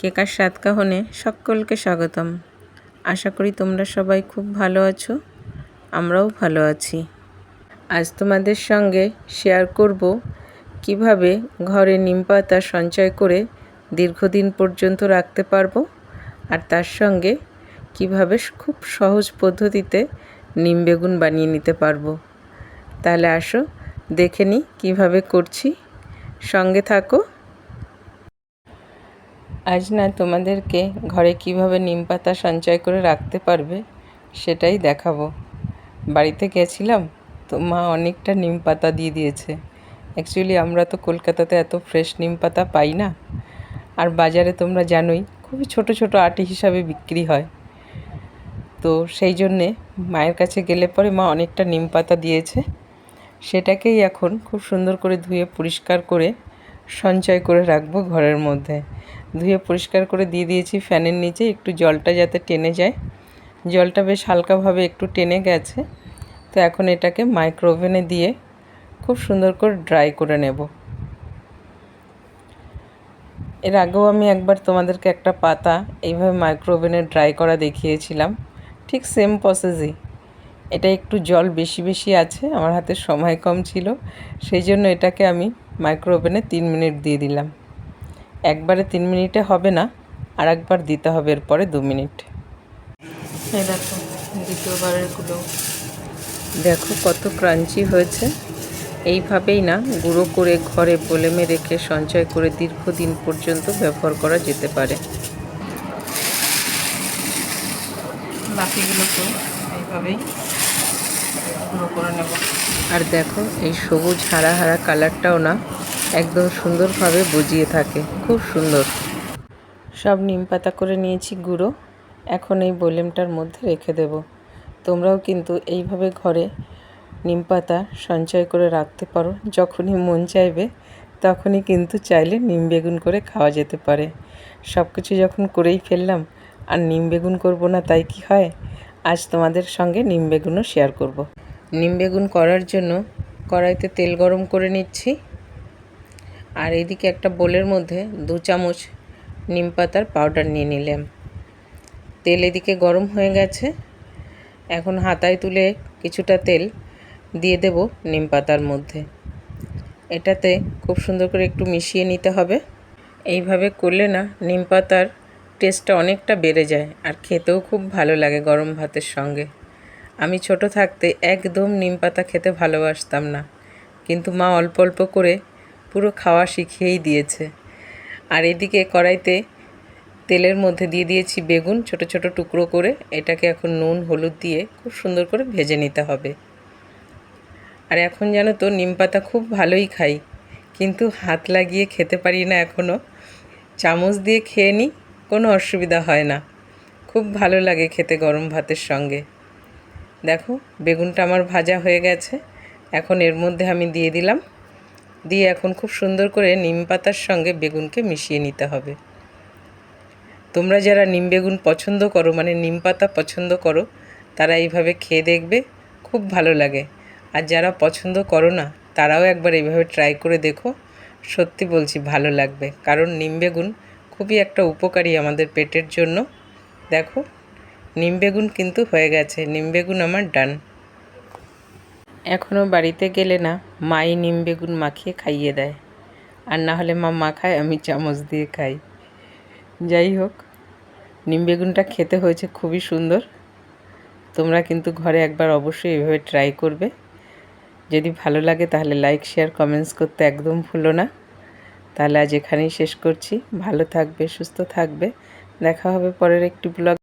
কেকার সাতকাহনে সকলকে স্বাগতম। আশা করি তোমরা সবাই খুব ভালো আছো, আমরাও ভালো আছি। আজ তোমাদের সঙ্গে শেয়ার করব কীভাবে ঘরে নিম পাতা সঞ্চয় করে দীর্ঘদিন পর্যন্ত রাখতে পারব আর তার সঙ্গে কীভাবে খুব সহজ পদ্ধতিতে নিম বেগুন বানিয়ে নিতে পারব। তাহলে আসো, দেখে নিই কীভাবে করছি। সঙ্গে থাকো। আজ না তোমাদেরকে ঘরে কীভাবে নিম পাতা সঞ্চয় করে রাখতে পারবে সেটাই দেখাবো। বাড়িতে গেছিলাম তো মা অনেকটা নিম পাতা দিয়ে দিয়েছে। অ্যাকচুয়ালি আমরা তো কলকাতাতে এত ফ্রেশ নিম পাতা পাই না। আর বাজারে তোমরা জানোই খুবই ছোট ছোট আটি হিসাবে বিক্রি হয়। তো সেই জন্যে মায়ের কাছে গেলে পরে মা অনেকটা নিম পাতা দিয়েছে। সেটাকেই এখন খুব সুন্দর করে ধুয়ে পরিষ্কার করে সঞ্চয় করে রাখব ঘরের মধ্যে। ধুয়ে পরিষ্কার করে দিয়ে দিয়েছি ফ্যানের নিচে, একটু জলটা যাতে টেনে যায়। জলটা বেশ হালকাভাবে একটু টেনে গেছে। তো এখন এটাকে মাইক্রোওভেনে দিয়ে খুব সুন্দর করে ড্রাই করে নেব। এর আগেও আমি একবার তোমাদেরকে একটা পাতা এইভাবে মাইক্রোওভেনে ড্রাই করা দেখিয়েছিলাম। ঠিক সেম প্রসেসই। এটা একটু জল বেশি বেশি আছে, আমার হাতে সময় কম ছিল, সেই জন্য এটাকে আমি মাইক্রোওভেনে তিন মিনিট দিয়ে দিলাম। একবারে তিন মিনিটে হবে না আর একবার দিতে হবে এরপরে দু মিনিট। এই দেখো দ্বিতীয়বারেরগুলো দেখো কত ক্রাঞ্চি হয়েছে। এইভাবেই না গুঁড়ো করে ঘরে বলেমে রেখে সঞ্চয় করে দীর্ঘদিন পর্যন্ত ব্যবহার করা যেতে পারে। বাকিগুলোকেও এইভাবেই। করে নেব। আর দেখো, এই সবুজ হারা হারা কালারটাও না একদম সুন্দরভাবে বুঝিয়ে থাকে। খুব সুন্দর। সব নিম পাতা করে নিয়েছি গুঁড়ো। এখন এই বলেমটার মধ্যে রেখে দেব। তোমরাও কিন্তু এইভাবে ঘরে নিম পাতা সঞ্চয় করে রাখতে পারো। যখনই মন চাইবে, তখনই কিন্তু চাইলে নিম বেগুন করে খাওয়া যেতে পারে। সব কিছু যখন করেই ফেললাম, আর নিম বেগুন করব না তাই কি হয়? আজ তোমাদের সঙ্গে নিম বেগুনও শেয়ার করব। নিম বেগুন করার জন্য কড়াইতে তেল গরম করে নিচ্ছি। আর এদিকে একটা বোলের মধ্যে দু চামচ নিম পাতার পাউডার নিয়ে নিলাম। তেল এদিকে গরম হয়ে গেছে। এখন হাতায় তুলে কিছুটা তেল দিয়ে দেব নিম পাতার মধ্যে। এটাতে খুব সুন্দর করে একটু মিশিয়ে নিতে হবে। এইভাবে করলে না নিম পাতার টেস্টটা অনেকটা বেড়ে যায় আর খেতেও খুব ভালো লাগে গরম ভাতের সঙ্গে। আমি ছোট থাকতে একদম নিম পাতা খেতে ভালোবাসতাম না। কিন্তু মা অল্প অল্প করে পুরো খাওয়া শিখিয়েই দিয়েছে। আর এদিকে কড়াইতে তেলের মধ্যে দিয়ে দিয়েছি বেগুন, ছোট ছোট টুকরো করে। এটাকে এখন নুন, হলুদ দিয়ে খুব সুন্দর করে ভেজে নিতে হবে। আর এখন জানো তো, নিম পাতা খুব ভালোই খাই। কিন্তু হাত লাগিয়ে খেতে পারি না এখনও চামচ দিয়ে খেয়ে নিই কোনো অসুবিধা হয় না। খুব ভালো লাগে খেতে গরম ভাতের সঙ্গে। দেখো, বেগুনটা আমার ভাজা হয়ে গেছে। এখন এর মধ্যে আমি দিয়ে দিলাম। দিয়ে এখন খুব সুন্দর করে নিম পাতার সঙ্গে বেগুনকে মিশিয়ে নিতে হবে। তোমরা যারা নিম বেগুন পছন্দ করো মানে নিম পাতা পছন্দ করো, তারা এইভাবে খেয়ে দেখবে, খুব ভালো লাগে। আর যারা পছন্দ করো না, তারাও একবার এইভাবে ট্রাই করে দেখো। সত্যি বলছি, ভালো লাগবে। কারণ নিম বেগুন খুবই একটা উপকারী আমাদের পেটের জন্য। দেখো নিম বেগুন কিন্তু হয়ে গেছে, নিম বেগুন আমার ডান। এখনও বাড়িতে গেলে না, মাই নিম বেগুন মাখিয়ে খাইয়ে দেয়। আর না হলে মা মাখায়, আমি চামচ দিয়ে খাই। যাই হোক, নিম বেগুনটা খেতে হয়েছে খুবই সুন্দর। তোমরা কিন্তু ঘরে একবার অবশ্যই এভাবে ট্রাই করবে। যদি ভালো লাগে তাহলে লাইক শেয়ার কমেন্টস করতে একদম ভুলো না। তাহলে আজ এখানেই শেষ করছি। ভালো থাকবে, সুস্থ থাকবে। দেখা হবে পরের একটি ব্লগ